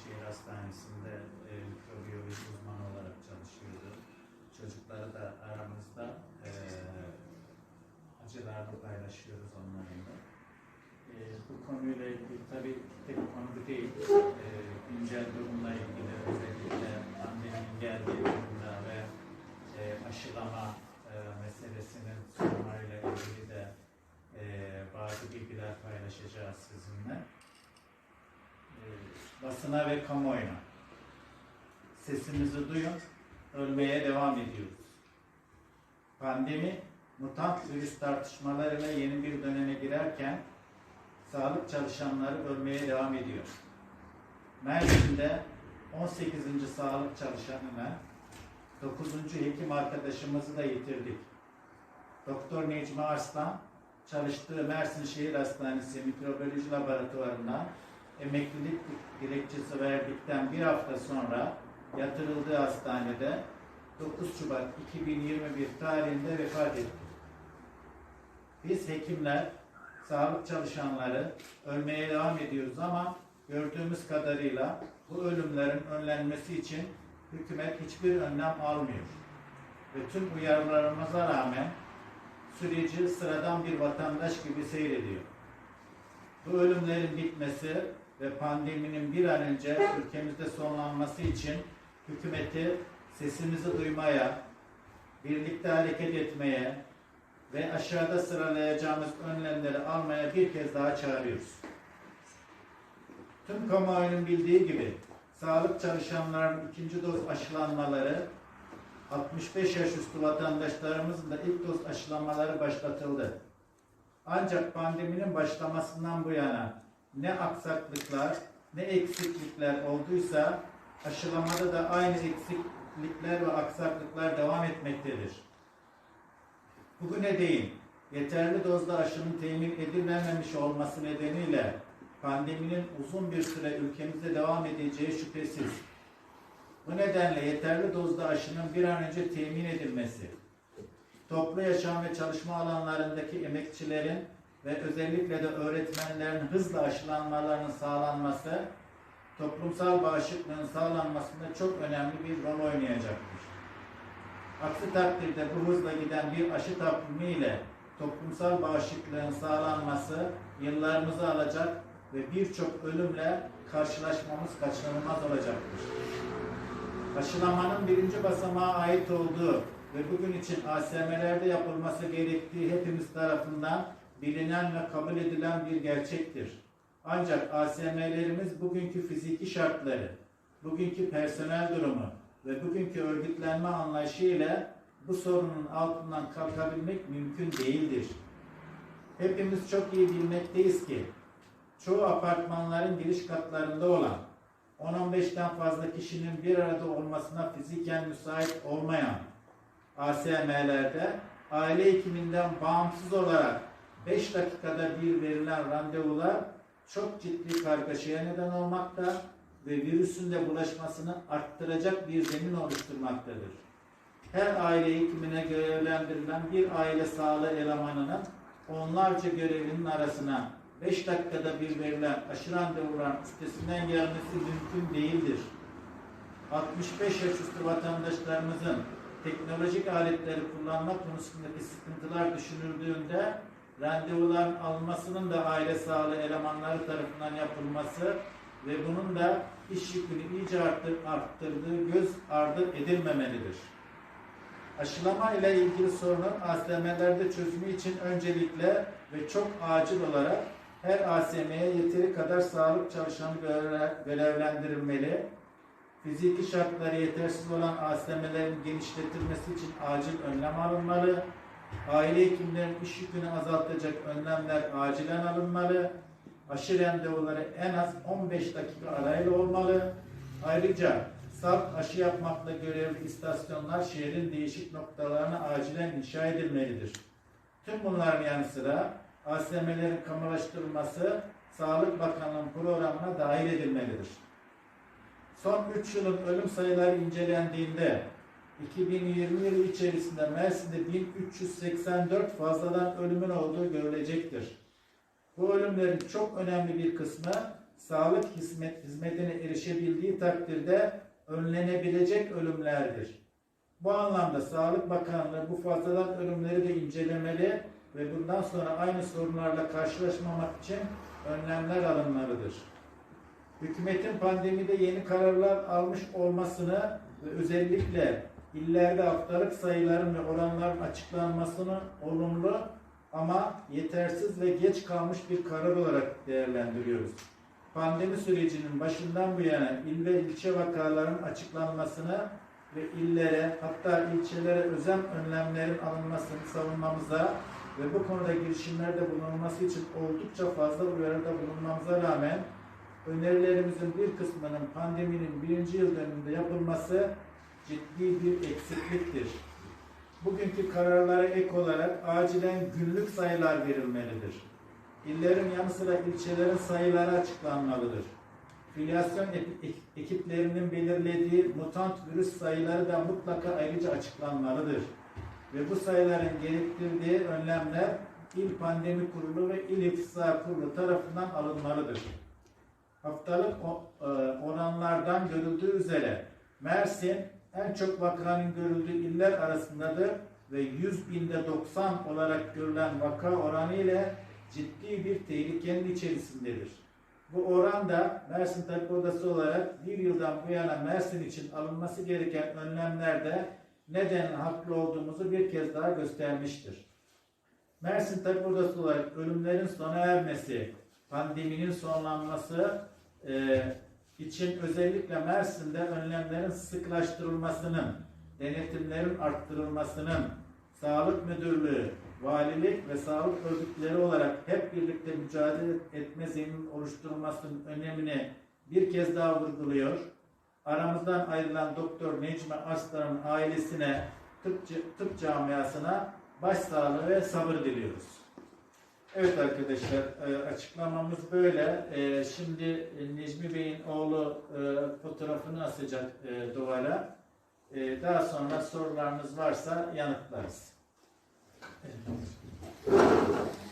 Şehir Hastanesi'nde e, mikrobiyoloji uzmanı olarak çalışıyordu. Çocukları da aramızda e, acılarını paylaşıyoruz onlarla. E, bu konuyla ilgili tabii tek konu değil, e, güncel durum basına ve kamuoyuna sesimizi duyun, ölmeye devam ediyoruz. Pandemi, mutant virüs tartışmalarıyla yeni bir döneme girerken sağlık çalışanları ölmeye devam ediyor. Mersin'de 18. sağlık çalışanına 9. hekim arkadaşımızı da yitirdik. Doktor Necmi Arslan çalıştığı Mersin Şehir Hastanesi Mikrobiyoloji Laboratuvarından emeklilik dilekçesi verdikten bir hafta sonra yatırıldığı hastanede 9 Şubat 2021 tarihinde vefat etti. Biz hekimler, sağlık çalışanları ölmeye devam ediyoruz ama gördüğümüz kadarıyla bu ölümlerin önlenmesi için hükümet hiçbir önlem almıyor. Ve tüm uyarılarımıza rağmen süreci sıradan bir vatandaş gibi seyrediyor. Bu ölümlerin bitmesi ve pandeminin bir an önce ülkemizde sonlanması için hükümeti sesimizi duymaya, birlikte hareket etmeye ve aşağıda sıralayacağımız önlemleri almaya bir kez daha çağırıyoruz. Tüm kamuoyunun bildiği gibi sağlık çalışanlarının ikinci doz aşılanmaları 65 yaş üstü vatandaşlarımızın da ilk doz aşılamaları başlatıldı. Ancak pandeminin başlamasından bu yana ne aksaklıklar ne eksiklikler olduysa aşılamada da aynı eksiklikler ve aksaklıklar devam etmektedir. Bugüne değin yeterli dozda aşının temin edilememiş olması nedeniyle pandeminin uzun bir süre ülkemizde devam edeceği şüphesiz. Bu nedenle yeterli dozda aşının bir an önce temin edilmesi, toplu yaşam ve çalışma alanlarındaki emekçilerin ve özellikle de öğretmenlerin hızla aşılanmalarının sağlanması, toplumsal bağışıklığın sağlanmasında çok önemli bir rol oynayacaktır. Aksi takdirde bu hızla giden bir aşı takvimi ile toplumsal bağışıklığın sağlanması yıllarımızı alacak ve birçok ölümle karşılaşmamız kaçınılmaz olacaktır. Aşılamanın birinci basamağa ait olduğu ve bugün için ASM'lerde yapılması gerektiği hepimiz tarafından bilinen ve kabul edilen bir gerçektir. Ancak ASM'lerimiz bugünkü fiziki şartları, bugünkü personel durumu ve bugünkü örgütlenme anlayışı ile bu sorunun altından kalkabilmek mümkün değildir. Hepimiz çok iyi bilmekteyiz ki çoğu apartmanların giriş katlarında olan 10-15'ten fazla kişinin bir arada olmasına fiziken müsait olmayan ASM'lerde aile hekiminden bağımsız olarak 5 dakikada bir verilen randevular çok ciddi kargaşaya neden olmakta ve virüsün de bulaşmasını arttıracak bir zemin oluşturmaktadır. Her aile hekimine görevlendirilen bir aile sağlığı elemanının onlarca görevlinin arasına 5 dakikada bir verilen aşı randevuların üstesinden gelmesi mümkün değildir. 65 yaş üstü vatandaşlarımızın teknolojik aletleri kullanma konusundaki sıkıntılar düşünüldüğünde randevuların alınmasının da aile sağlığı elemanları tarafından yapılması ve bunun da iş yükünü iyice arttır, arttırdığı göz ardı edilmemelidir. Aşılama ile ilgili sorunun ASM'lerde çözümü için öncelikle ve çok acil olarak her ASM'ye yeteri kadar sağlık çalışanı görevlendirilmeli. Fiziki şartları yetersiz olan ASM'lerin genişletilmesi için acil önlem alınmalı. Aile hekimlerinin iş yükünü azaltacak önlemler acilen alınmalı. Aşı randevuları en az 15 dakika arayla olmalı. Ayrıca salt aşı yapmakla görevli istasyonlar şehrin değişik noktalarına acilen inşa edilmelidir. Tüm bunların yanı sıra ASM'lerin kamulaştırılması Sağlık Bakanlığı'nın programına dahil edilmelidir. Son 3 yılın ölüm sayıları incelendiğinde 2020 yılı içerisinde Mersin'de 1384 fazladan ölümün olduğu görülecektir. Bu ölümlerin çok önemli bir kısmı sağlık hizmet, hizmetine erişebildiği takdirde önlenebilecek ölümlerdir. Bu anlamda Sağlık Bakanlığı bu fazladan ölümleri de incelemeli ve bundan sonra aynı sorunlarla karşılaşmamak için önlemler alınmalıdır. Hükümetin pandemide yeni kararlar almış olmasını ve özellikle illerde haftalık sayıların ve oranların açıklanmasını olumlu ama yetersiz ve geç kalmış bir karar olarak değerlendiriyoruz. Pandemi sürecinin başından bu yana il ve ilçe vakaların açıklanmasını ve illere hatta ilçelere özel önlemlerin alınmasını savunmamıza ve bu konuda girişimlerde bulunması için oldukça fazla uyarıda bulunmamıza rağmen önerilerimizin bir kısmının pandeminin birinci yıl dönümünde yapılması ciddi bir eksikliktir. Bugünkü kararlara ek olarak acilen günlük sayılar verilmelidir. İllerin yanı sıra ilçelerin sayıları açıklanmalıdır. Filyasyon ekiplerinin belirlediği mutant virüs sayıları da mutlaka ayrıca açıklanmalıdır. Ve bu sayıların gerektirdiği önlemler İl Pandemi Kurulu ve İl İhtisas Kurulu tarafından alınmalıdır. Haftalık e, oranlardan görüldüğü üzere Mersin en çok vakanın görüldüğü iller arasındadır ve 100 binde 90 olarak görülen vaka oranı ile ciddi bir tehlikenin içerisindedir. Bu oran da Mersin Tabip Odası olarak bir yıldan bu yana Mersin için alınması gereken önlemlerde neden haklı olduğumuzu bir kez daha göstermiştir. Mersin Tabip Odası olarak ölümlerin sona ermesi, pandeminin sonlanması e, için özellikle Mersin'de önlemlerin sıklaştırılmasının, denetimlerin arttırılmasının, Sağlık Müdürlüğü, Valilik ve sağlık örgütleri olarak hep birlikte mücadele etme zemin oluşturulmasının önemini bir kez daha vurguluyor. Aramızdan ayrılan Doktor Necmi Arslan'ın ailesine, tıp, tıp camiasına başsağlığı ve sabır diliyoruz. Evet arkadaşlar e, açıklamamız böyle. E, Şimdi e, Necmi Bey'in oğlu fotoğrafını asacak duvara. Daha sonra sorularınız varsa yanıtlarız. Buraya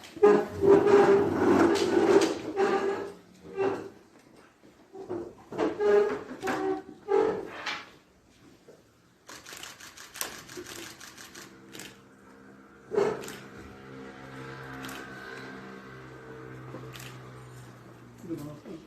bakalım.